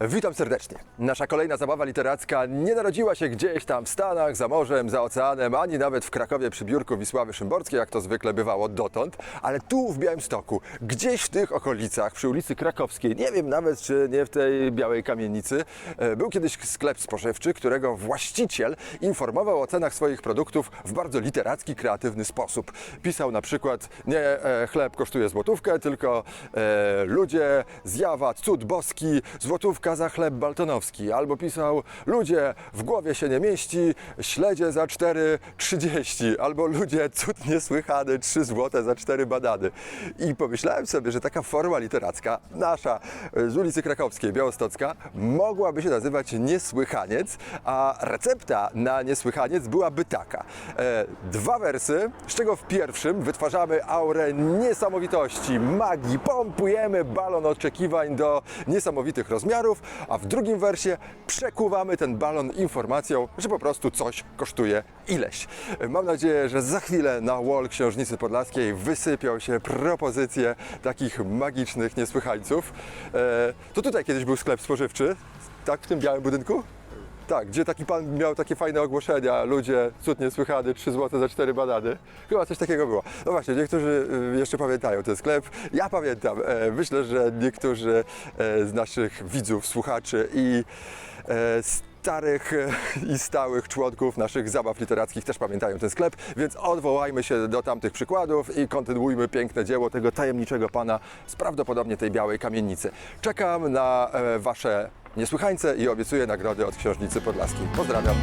Witam serdecznie. Nasza kolejna zabawa literacka nie narodziła się gdzieś tam w Stanach, za morzem, za oceanem, ani nawet w Krakowie przy biurku Wisławy Szymborskiej, jak to zwykle bywało dotąd, ale tu w Białymstoku, gdzieś w tych okolicach, przy ulicy Krakowskiej, nie wiem nawet czy nie w tej białej kamienicy, e, był kiedyś sklep spożywczy, którego właściciel informował o cenach swoich produktów w bardzo literacki, kreatywny sposób. Pisał na przykład, nie e, chleb kosztuje złotówkę, tylko e, ludzie, zjawa, cud boski, złotówka za chleb baltonowski. Albo pisał, ludzie, w głowie się nie mieści, śledzie za 4,30. Albo ludzie, cud niesłychany, 3 złote za 4 badany. I pomyślałem sobie, że taka forma literacka, nasza, z ulicy Krakowskiej, Białostocka, mogłaby się nazywać Niesłychaniec, a recepta na Niesłychaniec byłaby taka. E, dwa wersy, z czego w pierwszym wytwarzamy aurę niesamowitości, magii, pompujemy balon oczekiwań do niesamowitych rozmiarów, a w drugim wersie przekuwamy ten balon informacją, że po prostu coś kosztuje ileś. Mam nadzieję, że za chwilę na wall Książnicy Podlaskiej wysypią się propozycje takich magicznych niesłychańców. E, To tutaj kiedyś był sklep spożywczy, tak, w tym białym budynku? Tak, gdzie taki pan miał takie fajne ogłoszenia, ludzie, cud niesłychany, 3 zł za 4 banany. Chyba coś takiego było. No właśnie, niektórzy y, jeszcze pamiętają ten sklep. Ja pamiętam. E, Myślę, że niektórzy e, z naszych widzów, słuchaczy i e, starych i stałych członków naszych zabaw literackich też pamiętają ten sklep, więc odwołajmy się do tamtych przykładów i kontynuujmy piękne dzieło tego tajemniczego pana z prawdopodobnie tej białej kamienicy. Czekam na Wasze niesłychańce i obiecuję nagrody od Książnicy Podlaskiej. Pozdrawiam.